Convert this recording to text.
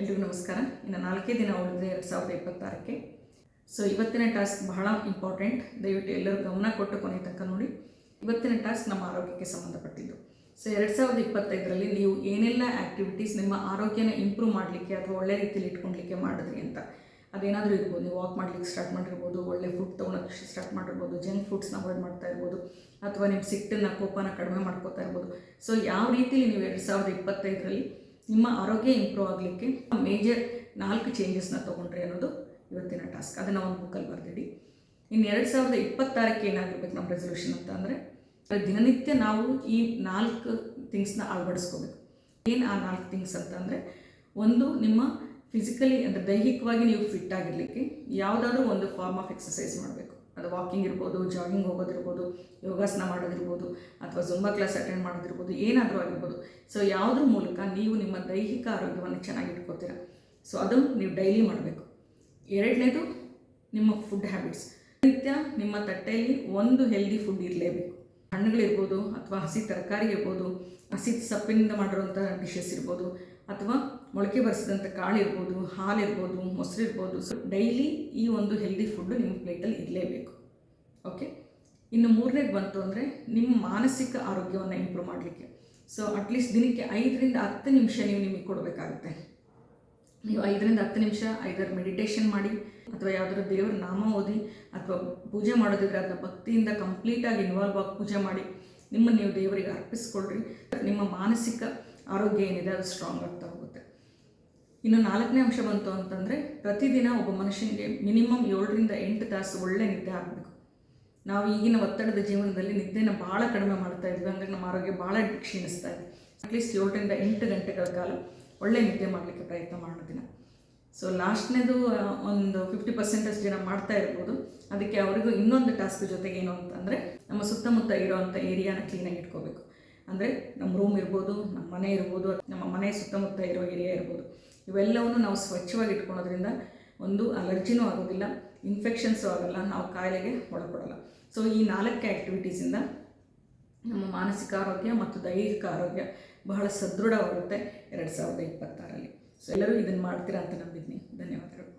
ಎಲ್ರಿಗೂ ನಮಸ್ಕಾರ. ಇನ್ನು ನಾಲ್ಕೇ ದಿನ ಉಳಿದಿದೆ ಎರಡು ಸಾವಿರದ ಇಪ್ಪತ್ತಾರಕ್ಕೆ. ಸೊ ಇವತ್ತಿನ ಟಾಸ್ಕ್ ಬಹಳ ಇಂಪಾರ್ಟೆಂಟ್ ದಯವಿಟ್ಟು ಎಲ್ಲರೂ ಗಮನ ಕೊಟ್ಟು ಕೊನೆ ತನಕ ನೋಡಿ. ಇವತ್ತಿನ ಟಾಸ್ಕ್ ನಮ್ಮ ಆರೋಗ್ಯಕ್ಕೆ ಸಂಬಂಧಪಟ್ಟಿದ್ದು. ಸೊ ಎರಡು ಸಾವಿರದ ಇಪ್ಪತ್ತೈದರಲ್ಲಿ ನೀವು ಏನೆಲ್ಲ ಆ್ಯಕ್ಟಿವಿಟೀಸ್ ನಿಮ್ಮ ಆರೋಗ್ಯನ ಇಂಪ್ರೂವ್ ಮಾಡಲಿಕ್ಕೆ ಅಥವಾ ಒಳ್ಳೆ ರೀತಿಯಲ್ಲಿ ಇಟ್ಕೊಳ್ಲಿಕ್ಕೆ ಮಾಡಿದ್ರಿ ಅಂತ. ಅದೇನಾದರೂ ಇರ್ಬೋದು. ನೀವು ವಾಕ್ ಮಾಡ್ಲಿಕ್ಕೆ ಸ್ಟಾರ್ಟ್ ಮಾಡಿರ್ಬೋದು. ಒಳ್ಳೆ ಫುಡ್ ತೊಗೊಳಕ್ಕೆ ಸ್ಟಾರ್ಟ್ ಮಾಡಿರ್ಬೋದು. ಜಂಕ್ ಫುಡ್ಸ್ನ ಅವಾಯ್ಡ್ ಮಾಡ್ತಾ ಇರ್ಬೋದು. ಅಥವಾ ನಿಮ್ಮ ಸಿಟ್ಟನ್ನು, ಕೋಪನ ಕಡಿಮೆ ಮಾಡ್ಕೋತಾ ಇರ್ಬೋದು. ಸೊ ಯಾವ ರೀತಿಯಲ್ಲಿ ನೀವು ಎರಡು ಸಾವಿರದ ಇಪ್ಪತ್ತೈದರಲ್ಲಿ ನಿಮ್ಮ ಆರೋಗ್ಯ ಇಂಪ್ರೂವ್ ಆಗಲಿಕ್ಕೆ ಮೇಜರ್ ನಾಲ್ಕು ಚೇಂಜಸ್ನ ತೊಗೊಂಡ್ರಿ ಅನ್ನೋದು ಇವತ್ತಿನ ಟಾಸ್ಕ್ ಅದನ್ನು ಒಂದು ಬುಕ್ಕಲ್ಲಿ ಬರೆದಿಡಿ. ಇನ್ನು ಎರಡು ಸಾವಿರದ ಇಪ್ಪತ್ತಾರಕ್ಕೆ ಏನಾಗಿರ್ಬೇಕು ನಮ್ಮ ರೆಸೊಲ್ಯೂಷನ್ ಅಂತ ಅಂದರೆ, ದಿನನಿತ್ಯ ನಾವು ಈ ನಾಲ್ಕು ಥಿಂಗ್ಸ್ನ ಅಳವಡಿಸ್ಕೋಬೇಕು. ಏನು ಆ ನಾಲ್ಕು ಥಿಂಗ್ಸ್ ಅಂತ ಅಂದರೆ, ಒಂದು ನಿಮ್ಮ ಫಿಸಿಕಲಿ ಅಂದರೆ ದೈಹಿಕವಾಗಿ ನೀವು ಫಿಟ್ ಆಗಿರಲಿಕ್ಕೆ ಯಾವುದಾದ್ರೂ ಒಂದು ಫಾರ್ಮ್ ಆಫ್ ಎಕ್ಸಸೈಸ್ ಮಾಡಬೇಕು. ಅದು ವಾಕಿಂಗ್ ಇರ್ಬೋದು ಜಾಗಿಂಗ್ ಹೋಗೋದಿರ್ಬೋದು, ಯೋಗಾಸನ ಮಾಡೋದಿರ್ಬೋದು, ಅಥವಾ ಜುಂಬಾ ಕ್ಲಾಸ್ ಅಟೆಂಡ್ ಮಾಡೋದಿರ್ಬೋದು, ಏನಾದರೂ ಆಗಿರ್ಬೋದು. ಸೊ ಯಾವುದ್ರ ಮೂಲಕ ನೀವು ನಿಮ್ಮ ದೈಹಿಕ ಆರೋಗ್ಯವನ್ನು ಚೆನ್ನಾಗಿ ಇಟ್ಕೋತೀರ ಸೊ ಅದು ನೀವು ಡೈಲಿ ಮಾಡಬೇಕು. ಎರಡನೇದು ನಿಮ್ಮ ಫುಡ್ ಹ್ಯಾಬಿಟ್ಸ್ ನಿತ್ಯ ನಿಮ್ಮ ತಟ್ಟೆಯಲ್ಲಿ ಒಂದು ಹೆಲ್ದಿ ಫುಡ್ ಇರಲೇಬೇಕು. ಹಣ್ಣುಗಳಿರ್ಬೋದು ಅಥವಾ ಹಸಿ ತರಕಾರಿ ಇರ್ಬೋದು ಹಸಿ ಸೊಪ್ಪಿನಿಂದ ಮಾಡಿರುವಂಥ ಡಿಶಸ್ ಇರ್ಬೋದು, ಅಥವಾ ಮೊಳಕೆ ಬರೆಸಿದಂಥ ಕಾಳು ಇರ್ಬೋದು ಹಾಲು ಇರ್ಬೋದು ಮೊಸರು ಇರ್ಬೋದು ಸೊ ಡೈಲಿ ಈ ಒಂದು ಹೆಲ್ದಿ ಫುಡ್ಡು ನಿಮ್ಮ ಪ್ಲೇಟಲ್ಲಿ ಇರಲೇಬೇಕು. ಓಕೆ ಇನ್ನು ಮೂರನೇದು ಬಂತು ಅಂದರೆ ನಿಮ್ಮ ಮಾನಸಿಕ ಆರೋಗ್ಯವನ್ನು ಇಂಪ್ರೂವ್ ಮಾಡಲಿಕ್ಕೆ. ಸೊ ಅಟ್ಲೀಸ್ಟ್ ದಿನಕ್ಕೆ ಐದರಿಂದ ಹತ್ತು ನಿಮಿಷ ನೀವು ನಿಮಗೆ ಕೊಡಬೇಕಾಗುತ್ತೆ. ನೀವು ಐದರಿಂದ ಹತ್ತು ನಿಮಿಷ ಐದರ ಮೆಡಿಟೇಷನ್ ಮಾಡಿ ಅಥವಾ ಯಾವುದಾದ್ರು ದೇವರ ನಾಮ ಓದಿ ಅಥವಾ ಪೂಜೆ ಮಾಡೋದಿದ್ರೆ ಅದನ್ನ ಭಕ್ತಿಯಿಂದ ಕಂಪ್ಲೀಟಾಗಿ ಇನ್ವಾಲ್ವ್ ಆಗಿ ಪೂಜೆ ಮಾಡಿ ನಿಮ್ಮನ್ನು ನೀವು ದೇವರಿಗೆ ಅರ್ಪಿಸ್ಕೊಳ್ರಿ. ನಿಮ್ಮ ಮಾನಸಿಕ ಆರೋಗ್ಯ ಏನಿದೆ ಅದು ಸ್ಟ್ರಾಂಗ್ ಆಗ್ತಾ ಹೋಗುತ್ತೆ. ಇನ್ನು ನಾಲ್ಕನೇ ಅಂಶ ಬಂತು ಅಂತಂದರೆ ಪ್ರತಿದಿನ ಒಬ್ಬ ಮನುಷ್ಯನಿಗೆ ಮಿನಿಮಮ್ ಏಳರಿಂದ ಎಂಟು ತಾಸು ಒಳ್ಳೆ ನಿದ್ದೆ ಆಗಬೇಕು. ನಾವು ಈಗಿನ ಒತ್ತಡದ ಜೀವನದಲ್ಲಿ ನಿದ್ದೆನ ಭಾಳ ಕಡಿಮೆ ಮಾಡ್ತಾ ಇದ್ವಿ ಅಂದ್ರೆ ನಮ್ಮ ಆರೋಗ್ಯ ಭಾಳ ಕ್ಷೀಣಿಸ್ತಾ ಇದೆ. ಅಟ್ಲೀಸ್ಟ್ ಏಳರಿಂದ ಎಂಟು ಗಂಟೆಗಳ ಕಾಲ ಒಳ್ಳೆ ನಿದ್ದೆ ಮಾಡಲಿಕ್ಕೆ ಪ್ರಯತ್ನ ಮಾಡೋ ದಿನ ಸೊ ಲಾಸ್ಟ್ನೇದು ಒಂದು ಫಿಫ್ಟಿ ಪರ್ಸೆಂಟಷ್ಟು ಜನ ಮಾಡ್ತಾ ಇರ್ಬೋದು. ಅದಕ್ಕೆ ಅವರಿಗೂ ಇನ್ನೊಂದು ಟಾಸ್ಕ್ ಜೊತೆಗೆ ಏನು ಅಂತಂದರೆ, ನಮ್ಮ ಸುತ್ತಮುತ್ತ ಇರೋವಂಥ ಏರಿಯಾನ ಕ್ಲೀನಾಗಿ ಇಟ್ಕೋಬೇಕು. ಅಂದರೆ ನಮ್ಮ ರೂಮ್ ಇರ್ಬೋದು, ನಮ್ಮ ಮನೆ ಇರ್ಬೋದು, ನಮ್ಮ ಮನೆ ಸುತ್ತಮುತ್ತ ಇರೋ ಏರಿಯಾ ಇರ್ಬೋದು. ಇವೆಲ್ಲವನ್ನು ನಾವು ಸ್ವಚ್ಛವಾಗಿ ಇಟ್ಕೊಳೋದ್ರಿಂದ ಒಂದು ಅಲರ್ಜಿನೂ ಆಗೋದಿಲ್ಲ ಇನ್ಫೆಕ್ಷನ್ಸು ಆಗೋಲ್ಲ, ನಾವು ಕಾಯಿಲೆಗೆ ಒಳಪಡೋಲ್ಲ. ಸೊ ಈ ನಾಲ್ಕೇ ಆ್ಯಕ್ಟಿವಿಟೀಸಿಂದ ನಮ್ಮ ಮಾನಸಿಕ ಆರೋಗ್ಯ ಮತ್ತು ದೈಹಿಕ ಆರೋಗ್ಯ ಬಹಳ ಸದೃಢವಾಗುತ್ತೆ ಎರಡು ಸಾವಿರದ ಇಪ್ಪತ್ತಾರಲ್ಲಿ. ಸೊ ಎಲ್ಲರೂ ಇದನ್ನು ಮಾಡ್ತೀರಾ ಅಂತ ನಂಬಿದ್ದೀನಿ ಧನ್ಯವಾದಗಳು.